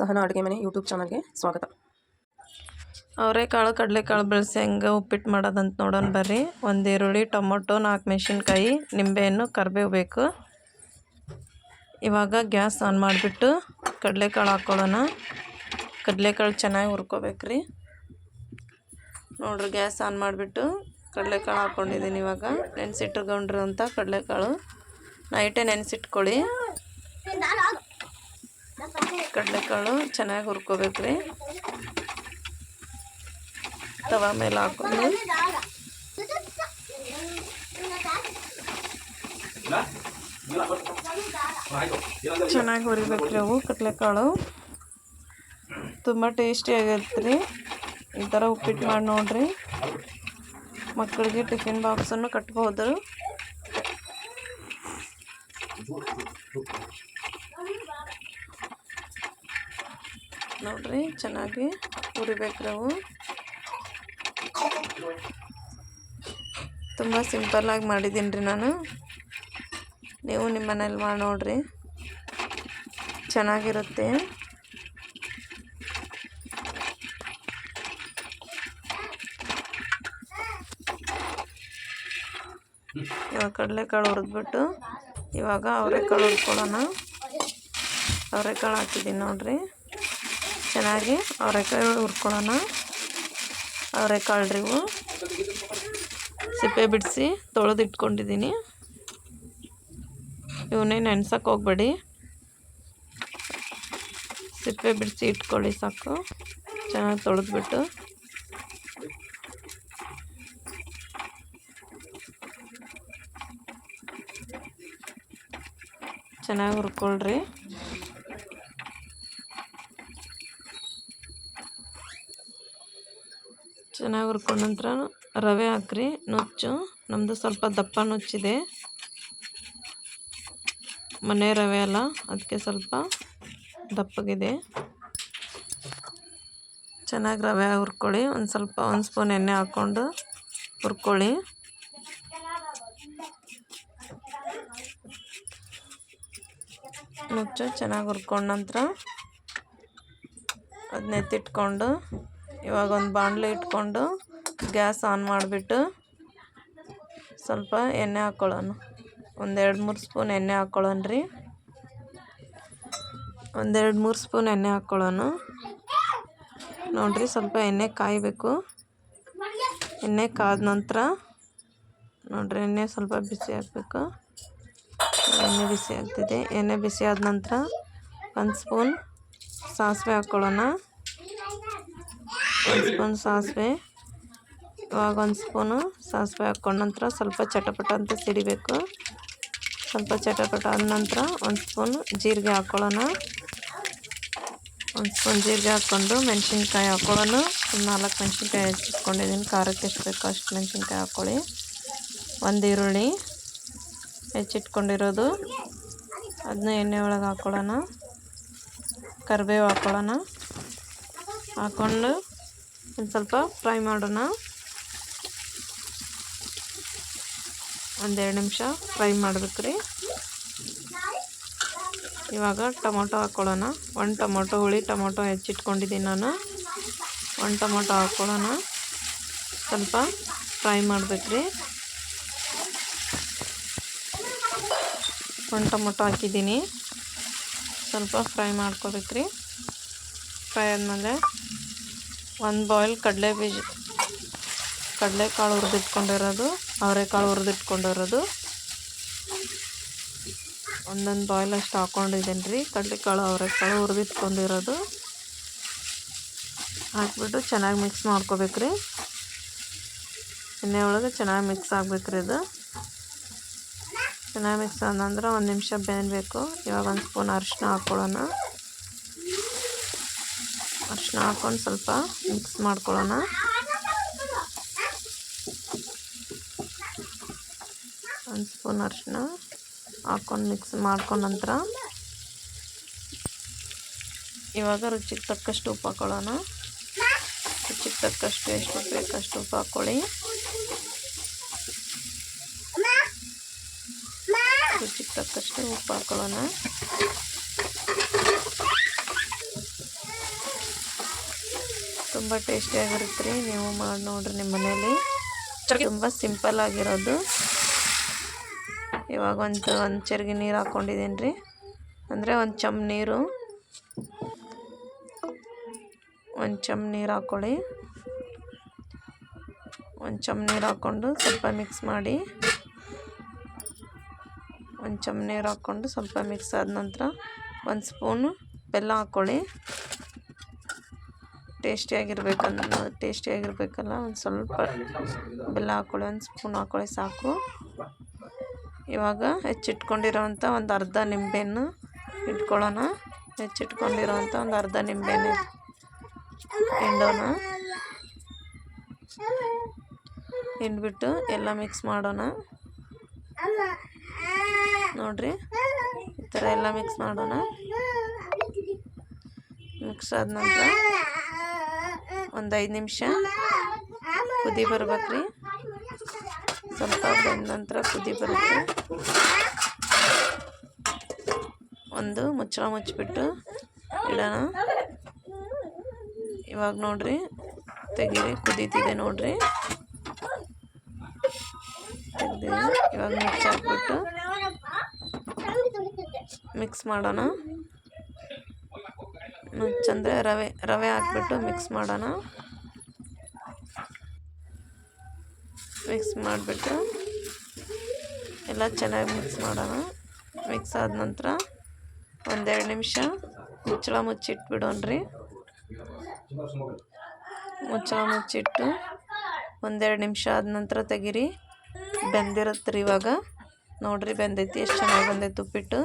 ಸಹನ ಅಡುಗೆ ಮನೆ ಯೂಟ್ಯೂಬ್ ಚಾನಲ್ಗೆ ಸ್ವಾಗತ. ಅವರೆಕಾಳು ಕಡಲೆಕಾಳು ಬೆಳೆಸಿ ಹೆಂಗೆ ಉಪ್ಪಿಟ್ಟು ಮಾಡೋದಂತ ನೋಡೋಣ ಬರ್ರಿ. ಒಂದು ಈರುಳ್ಳಿ, ಟೊಮೊಟೊ, ನಾಲ್ಕು ಮೆಣಸಿನ್ಕಾಯಿ, ನಿಂಬೆಹಣ್ಣು, ಕರಿಬೇವು ಬೇಕು. ಇವಾಗ ಗ್ಯಾಸ್ ಆನ್ ಮಾಡಿಬಿಟ್ಟು ಕಡಲೆಕಾಳು ಹಾಕ್ಕೊಳ್ಳೋಣ ಕಡಲೆಕಾಳು ಚೆನ್ನಾಗಿ ಹುರ್ಕೋಬೇಕ್ರಿ. ನೋಡ್ರಿ ಗ್ಯಾಸ್ ಆನ್ ಮಾಡಿಬಿಟ್ಟು ಕಡಲೆಕಾಳು ಹಾಕ್ಕೊಂಡಿದ್ದೀನಿ ಇವಾಗ. ನೆನೆಸಿಟ್ಕೊಂಡಿರೋಂಥ ಕಡಲೆಕಾಳು. ನೈಟೇ ನೆನೆಸಿಟ್ಕೊಳ್ಳಿ. ಕಡಲೆಕಾಳು ಚೆನ್ನಾಗಿ ಹುರ್ಕೋಬೇಕು ರೀ. ತವ ಮೇಲೆ ಹಾಕೊಂಡು. ಚೆನ್ನಾಗಿ ಹುರಿಬೇಕ್ರಿ ಅವು ಕಡಲೆಕಾಳು. ತುಂಬ ಟೇಸ್ಟಿಯಾಗಿರುತ್ತೆ ರೀ. ಈ ಥರ ಉಪ್ಪಿಟ್ಟು ಮಾಡಿ ನೋಡ್ರಿ. ಮಕ್ಕಳಿಗೆ ಟಿಫಿನ್ ಬಾಕ್ಸನ್ನು ಕಟ್ಬೋದು ನೋಡ್ರಿ, ಚೆನ್ನಾಗಿ ಹುರಿಬೇಕು ಅವು ತುಂಬ ಸಿಂಪಲ್ಲಾಗಿ ಮಾಡಿದ್ದೀನಿ ರೀ ನಾನು. ನೀವು ನಿಮ್ಮ ಮನೇಲಿ ಮಾಡಿ ನೋಡ್ರಿ. ಚೆನ್ನಾಗಿರುತ್ತೆ. ಇವಾಗ ಕಡಲೆಕಾಳು ಹುರಿದ್ಬಿಟ್ಟು ಇವಾಗ ಅವರೆಕಾಳು ಹುರ್ಕೊಳ್ಳೋಣ. ಅವರೆಕಾಳು ಹಾಕಿದ್ದೀನಿ ನೋಡ್ರಿ. ಚೆನ್ನಾಗಿ ಅವರೆಕಾಳು ಹುರ್ಕೊಳ್ಳೋಣ. ಅವರೆಕಾಳು ರೀ ಇವು. ಸಿಪ್ಪೆ ಬಿಡಿಸಿ ತೊಳೆದು ಇಟ್ಕೊಂಡಿದ್ದೀನಿ. ಇವನ್ನೇ ನೆನ್ಸಕ್ಕೆ ಹೋಗ್ಬೇಡಿ. ಸಿಪ್ಪೆ ಬಿಡಿಸಿ ಇಟ್ಕೊಳ್ಳಿ ಸಾಕು. ಚೆನ್ನಾಗಿ ತೊಳೆದ್ಬಿಟ್ಟು. ಚೆನ್ನಾಗಿ ಹುರ್ಕೊಳ್ರಿ. ಚೆನ್ನಾಗಿ ಹುರ್ಕೊಂಡ ನಂತರ ರವೆ ಹಾಕ್ರಿ, ನುಚ್ಚು. ನಮ್ಮದು ಸ್ವಲ್ಪ ದಪ್ಪ ನುಚ್ಚಿದೆ. ಮನೆ ರವೆ ಅಲ್ಲ ಅದಕ್ಕೆ ಸ್ವಲ್ಪ ದಪ್ಪಗಿದೆ. ಚೆನ್ನಾಗಿ ರವೆ ಹುರ್ಕೊಳ್ಳಿ, ಒಂದು ಸ್ವಲ್ಪ ಒಂದು ಸ್ಪೂನ್ ಎಣ್ಣೆ ಹಾಕ್ಕೊಂಡು ಹುರ್ಕೊಳ್ಳಿ. ನುಚ್ಚು ಚೆನ್ನಾಗಿ ಹುರ್ಕೊಂಡ ನಂತರ ಅದನ್ನ ಎತ್ತಿಟ್ಕೊಂಡು ಇವಾಗ ಒಂದು ಬಾಣಲೆ ಇಟ್ಕೊಂಡು ಗ್ಯಾಸ್ ಆನ್ ಮಾಡಿಬಿಟ್ಟು ಸ್ವಲ್ಪ ಎಣ್ಣೆ ಹಾಕ್ಕೊಳ್ಳೋಣ ಒಂದೆರಡು ಮೂರು ಸ್ಪೂನ್ ಎಣ್ಣೆ ಹಾಕ್ಕೊಳ್ಳೋಣ ರೀ. ಒಂದೆರಡು ಮೂರು ಸ್ಪೂನ್ ಎಣ್ಣೆ ಹಾಕ್ಕೊಳ್ಳೋಣ ನೋಡಿರಿ ಸ್ವಲ್ಪ ಎಣ್ಣೆ ಕಾಯಬೇಕು. ಎಣ್ಣೆ ಕಾದ ನಂತರ ನೋಡಿರಿ ಎಣ್ಣೆ ಸ್ವಲ್ಪ ಬಿಸಿ ಹಾಕಬೇಕು ಎಣ್ಣೆ ಬಿಸಿ ಆಗ್ತಿದೆ. ಎಣ್ಣೆ ಬಿಸಿ ಆದ ನಂತರ ಒಂದು ಸ್ಪೂನ್ ಸಾಸಿವೆ ಹಾಕ್ಕೊಳ್ಳೋಣ ಒಂದು ಸ್ಪೂನ್ ಸಾಸಿವೆ. ಇವಾಗ ಒಂದು ಸ್ಪೂನು ಸಾಸಿವೆ ಹಾಕ್ಕೊಂಡ ನಂತರ ಸ್ವಲ್ಪ ಚಟಪಟ ಅಂತ ಸಿಡಿಬೇಕು. ಸ್ವಲ್ಪ ಚಟಪಟ ಆದ ನಂತರ ಒಂದು ಸ್ಪೂನ್ ಜೀರಿಗೆ ಹಾಕ್ಕೊಳ್ಳೋಣ ಒಂದು ಸ್ಪೂನ್ ಜೀರಿಗೆ ಹಾಕ್ಕೊಂಡು ಮೆಣಸಿನ್ಕಾಯಿ ಹಾಕ್ಕೊಳ್ಳೋಣ ಒಂದು ನಾಲ್ಕು ಮೆಣಸಿನ್ಕಾಯಿ ಹೆಚ್ಚಿಸ್ಕೊಂಡಿದ್ದೀನಿ. ಖಾರಕ್ಕೆ ಎಷ್ಟು ಬೇಕೋ ಅಷ್ಟು ಮೆಣಸಿನ್ಕಾಯಿ ಹಾಕ್ಕೊಳ್ಳಿ ಒಂದು ಈರುಳ್ಳಿ ಹೆಚ್ಚಿಟ್ಕೊಂಡಿರೋದು. ಅದನ್ನ ಎಣ್ಣೆ ಒಳಗೆ ಹಾಕ್ಕೊಳ್ಳೋಣ ಕರಿಬೇವು ಹಾಕ್ಕೊಳ್ಳೋಣ ಹಾಕ್ಕೊಂಡು ಒಂದು ಸ್ವಲ್ಪ ಫ್ರೈ ಮಾಡೋಣ. ಒಂದೆರಡು ನಿಮಿಷ ಫ್ರೈ ಮಾಡ್ಬೇಕು ರೀ ಇವಾಗ ಟೊಮೊಟೊ ಹಾಕ್ಕೊಳ್ಳೋಣ ಒಂದು ಟೊಮೊಟೊ, ಹುಳಿ ಟೊಮೊಟೊ ಹೆಚ್ಚಿಟ್ಕೊಂಡಿದ್ದೀನಿ ನಾನು. ಒಂದು ಟೊಮೊಟೊ ಹಾಕ್ಕೊಳ್ಳೋಣ ಸ್ವಲ್ಪ ಫ್ರೈ ಮಾಡ್ಬೇಕು ಒಂದು ಟೊಮೊಟೊ ಹಾಕಿದ್ದೀನಿ. ಸ್ವಲ್ಪ ಫ್ರೈ ಮಾಡ್ಕೋಬೇಕ್ರಿ. ಫ್ರೈ ಆದಮೇಲೆ ಒಂದು ಬಾಯ್ಲ್ ಕಡಲೆ ಬೀಜ ಕಡಲೆಕಾಳು ಹುರಿದಿಟ್ಕೊಂಡಿರೋದು ಅವರೆಕಾಳು ಹುರಿದಿಟ್ಕೊಂಡಿರೋದು. ಒಂದೊಂದು ಬಾಯ್ಲ್ ಅಷ್ಟು ಹಾಕ್ಕೊಂಡಿದ್ದೀನಿ ರೀ ಕಡಲೆಕಾಳು ಅವರೆಕಾಳು ಹುರಿದಿಟ್ಕೊಂಡಿರೋದು. ಹಾಕ್ಬಿಟ್ಟು ಚೆನ್ನಾಗಿ ಮಿಕ್ಸ್ ಮಾಡ್ಕೋಬೇಕ್ರಿ. ಎಣ್ಣೆ ಒಳಗೆ ಚೆನ್ನಾಗಿ ಮಿಕ್ಸ್ ಆಗ್ಬೇಕ್ರಿ ಇದು. ಚೆನ್ನಾಗಿ ಮಿಕ್ಸ್ ಆದ ನಂತರ ಒಂದು ನಿಮಿಷ ಬೇಯಬೇಕು ಇವಾಗ ಒಂದು ಸ್ಪೂನ್ ಅರಿಶಿನ ಹಾಕ್ಕೊಳ್ಳೋಣ ಅರಿಶಿನ ಹಾಕೊಂಡು ಸ್ವಲ್ಪ ಮಿಕ್ಸ್ ಮಾಡ್ಕೊಳ್ಳೋಣ. ಒಂದು ಸ್ಪೂನ್ ಅರಿಶಿನ ಹಾಕ್ಕೊಂಡು ಮಿಕ್ಸ್ ಮಾಡ್ಕೊಂಡ ನಂತರ ಇವಾಗ ರುಚಿಗೆ ತಕ್ಕಷ್ಟು ಉಪ್ಪು ಹಾಕ್ಕೊಳ್ಳೋಣ ರುಚಿಗೆ ತಕ್ಕಷ್ಟು ಎಷ್ಟು ಬೇಕಷ್ಟು ಉಪ್ಪು ಹಾಕ್ಕೊಳ್ಳಿ ರುಚಿಗೆ ತಕ್ಕಷ್ಟು ಉಪ್ಪು ಹಾಕ್ಕೊಳ್ಳೋಣ ತುಂಬ ಟೇಸ್ಟಿಯಾಗಿರುತ್ತೆ ರೀ. ನೀವು ಮಾಡಿ ನೋಡ್ರಿ ನಿಮ್ಮ ಮನೇಲಿ. ತುಂಬ ಸಿಂಪಲ್ ಆಗಿರೋದು. ಇವಾಗ ಒಂದು ಒಂದು ಚರ್ಗಿ ನೀರು ಹಾಕ್ಕೊಂಡಿದ್ದೀನಿ ರೀ. ಅಂದರೆ ಒಂದು ಚಮ್ ನೀರು. ಒಂದು ಚಮ್ ನೀರು ಹಾಕ್ಕೊಳ್ಳಿ ಒಂದು ಚಮ್ ನೀರು ಹಾಕ್ಕೊಂಡು ಸ್ವಲ್ಪ ಮಿಕ್ಸ್ ಮಾಡಿ. ಒಂದು ಚಮ್ ನೀರು ಹಾಕ್ಕೊಂಡು ಸ್ವಲ್ಪ ಮಿಕ್ಸ್ ಆದ ನಂತರ ಒಂದು ಸ್ಪೂನು ಬೆಲ್ಲ ಹಾಕ್ಕೊಳ್ಳಿ ಟೇಸ್ಟಿಯಾಗಿರ್ಬೇಕನ್ನ, ಟೇಸ್ಟಿಯಾಗಿರ್ಬೇಕಲ್ಲ, ಒಂದು ಸ್ವಲ್ಪ ಬೆಲ್ಲ ಹಾಕ್ಕೊಳ್ಳಿ ಒಂದು ಸ್ಪೂನ್ ಹಾಕ್ಕೊಳ್ಳಿ ಸಾಕು. ಇವಾಗ ಹೆಚ್ಚಿಟ್ಕೊಂಡಿರೋವಂಥ ಒಂದು ಅರ್ಧ ನಿಂಬೆಹಣ್ಣು ಇಟ್ಕೊಳ್ಳೋಣ. ಹೆಚ್ಚಿಟ್ಕೊಂಡಿರೋವಂಥ ಒಂದು ಅರ್ಧ ನಿಂಬೆಹಣ್ಣು ಹಿಂಡೋಣ. ಹಿಂಡ್ಬಿಟ್ಟು ಎಲ್ಲ ಮಿಕ್ಸ್ ಮಾಡೋಣ. ನೋಡ್ರಿ, ಈ ಥರ ಎಲ್ಲ ಮಿಕ್ಸ್ ಮಾಡೋಣ. ಮಿಕ್ಸ್ ಆದ ನಂತರ ಒಂದು ಐದು ನಿಮಿಷ. ಕುದಿ ಬರ್ಬೇಕ್ರಿ. ಸ್ವಲ್ಪ ಬಂದ ನಂತರ ಕುದಿ ಬರುತ್ತೆ ಒಂದು ಮುಚ್ಚಳ ಮುಚ್ಚಿಬಿಟ್ಟು ಇಡೋಣ. ಇವಾಗ ನೋಡ್ರಿ, ತೆಗೀರಿ, ಕುದೀತಿದೆ ನೋಡ್ರಿ. ಇವಾಗ ಮಿಕ್ಸ್ ಹಾಕ್ಬಿಟ್ಟು ಮಿಕ್ಸ್ ಮಾಡೋಣ. ನುಚ್ಚಂದರೆ ರವೆ ರವೆ ಹಾಕ್ಬಿಟ್ಟು ಮಿಕ್ಸ್ ಮಾಡೋಣ. ಮಿಕ್ಸ್ ಮಾಡಿಬಿಟ್ಟು ಎಲ್ಲ ಚೆನ್ನಾಗಿ ಮಿಕ್ಸ್ ಮಾಡೋಣ. ಮಿಕ್ಸ್ ಆದ ನಂತರ ಒಂದೆರಡು ನಿಮಿಷ ಮುಚ್ಚಳ ಮುಚ್ಚಿಟ್ಬಿಡೋಣ್ರಿ. ಮುಚ್ಚಳ ಮುಚ್ಚಿಟ್ಟು ಒಂದೆರಡು ನಿಮಿಷ ಆದ ನಂತರ ತೆಗೀರಿ. ಬೆಂದಿರುತ್ತೆ ರೀ ಇವಾಗ. ನೋಡ್ರಿ ಬೆಂದೈತಿ, ಎಷ್ಟು ಚೆನ್ನಾಗಿ ಬಂದೈತೆ ಉಪ್ಪಿಟ್ಟು.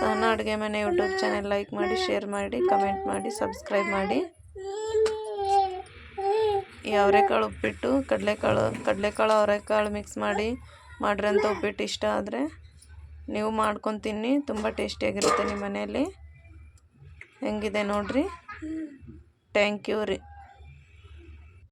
ಸಹನ ಅಡುಗೆ ಮನೆ ಯೂಟ್ಯೂಬ್ ಚಾನೆಲ್ ಲೈಕ್ ಮಾಡಿ, ಶೇರ್ ಮಾಡಿ, ಕಮೆಂಟ್ ಮಾಡಿ, ಸಬ್ಸ್ಕ್ರೈಬ್ ಮಾಡಿ. ಈ ಅವರೆಕಾಳು ಉಪ್ಪಿಟ್ಟು, ಕಡಲೆಕಾಳು ಕಡಲೆಕಾಳು ಅವರೆಕಾಳು ಮಿಕ್ಸ್ ಮಾಡಿ ಮಾಡಿರೋಂಥ ಉಪ್ಪಿಟ್ಟು ಇಷ್ಟ ಆದರೆ ನೀವು ಮಾಡ್ಕೊಂಡು ತಿನ್ನಿ, ತುಂಬ ಟೇಸ್ಟಿಯಾಗಿರುತ್ತೆ ನಿಮ್ಮ ಮನೆಯಲ್ಲಿ ಹೆಂಗಿದೆ ನೋಡಿರಿ? ಥ್ಯಾಂಕ್ ಯು ರೀ.